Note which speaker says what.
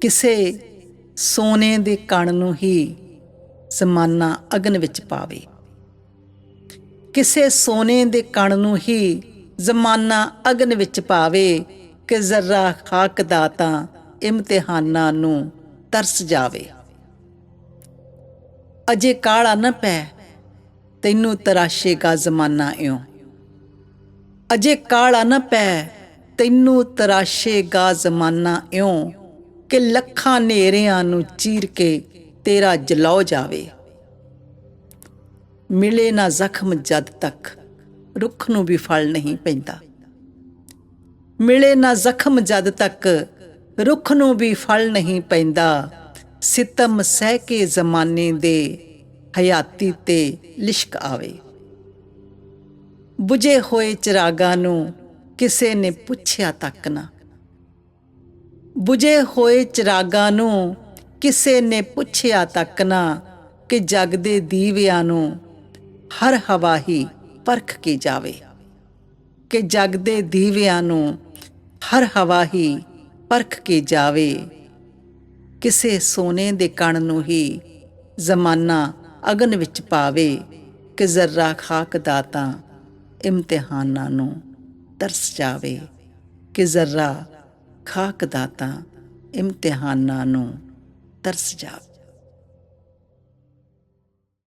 Speaker 1: ਕਿਸੇ ਸੋਨੇ ਦੇ ਕਣ ਨੂੰ ਹੀ ਜ਼ਮਾਨਾ ਅਗਨ ਵਿੱਚ ਪਾਵੇ। ਕਿਸੇ ਸੋਨੇ ਦੇ ਕਣ ਨੂੰ ਹੀ ਜ਼ਮਾਨਾ ਅਗਨ ਵਿੱਚ ਪਾਵੇ ਕਿ ਜ਼ਰਾ ਖਾਕ ਦਾ ਤਾਂ ਇਮਤਿਹਾਨਾਂ ਨੂੰ ਤਰਸ ਜਾਵੇ। ਅਜੇ ਕਾਲਾ ਨਾ ਪੈ, ਤੈਨੂੰ ਤਰਾਸ਼ੇਗਾ ਜ਼ਮਾਨਾ ਇਉਂ। ਅਜੇ ਕਾਲਾ ਨਾ ਪੈ, ਤੈਨੂੰ ਤਰਾਸ਼ੇਗਾ ਜ਼ਮਾਨਾ ਇਉਂ। ਕਿ ਲੱਖਾਂ ਨੇਰਿਆਂ ਨੂੰ ਚੀਰ ਕੇ ਤੇਰਾ ਜਲਾਉ ਜਾਵੇ। ਮਿਲੇ ਨਾ ਜ਼ਖਮ ਜਦ ਤੱਕ, ਰੁੱਖ ਨੂੰ ਵੀ ਫਲ ਨਹੀਂ ਪੈਂਦਾ। ਮਿਲੇ ਨਾ ਜ਼ਖਮ ਜਦ ਤੱਕ, ਰੁੱਖ ਨੂੰ ਵੀ ਫਲ ਨਹੀਂ ਪੈਂਦਾ। ਸਿਤਮ ਸਹਿ ਕੇ ਜ਼ਮਾਨੇ ਦੇ ਹਯਾਤੀ ਤੇ ਲਿਸ਼ਕ ਆਵੇ। 부ਝੇ ਹੋਏ ਚਿਰਾਗਾਂ ਨੂੰ ਕਿਸੇ ਨੇ ਪੁੱਛਿਆ ਤੱਕ ਨਾ। 부ਝੇ ਹੋਏ ਚਿਰਾਗਾਂ ਨੂੰ ਕਿਸੇ ਨੇ ਪੁੱਛਿਆ ਤੱਕ ਨਾ ਕਿ ਜਗ ਦੇ ਦੀਵਿਆਂ ਨੂੰ ਹਰ ਹਵਾ ਹੀ ਪਰਖ ਕੇ ਜਾਵੇ। ਕਿ ਜਗ ਦੇ ਦੀਵਿਆਂ ਨੂੰ ਹਰ ਹਵਾ ਹੀ ਪਰਖ ਕੇ ਜਾਵੇ। ਕਿਸੇ ਸੋਨੇ ਦੇ ਕਣ ਨੂੰ ਹੀ ਜ਼ਮਾਨਾ ਅਗਨ ਵਿੱਚ ਪਾਵੇ ਕਿ ਜ਼ਰਾ ਖਾਕ ਦਾ ਤਾਂ ਇਮਤਿਹਾਨਾਂ ਨੂੰ ਤਰਸ ਜਾਵੇ। ਕਿ ਜ਼ਰਾ ਖਾਕ ਦਾ ਤਾਂ ਇਮਤਿਹਾਨਾਂ ਨੂੰ ਤਰਸ ਜਾਵੇ।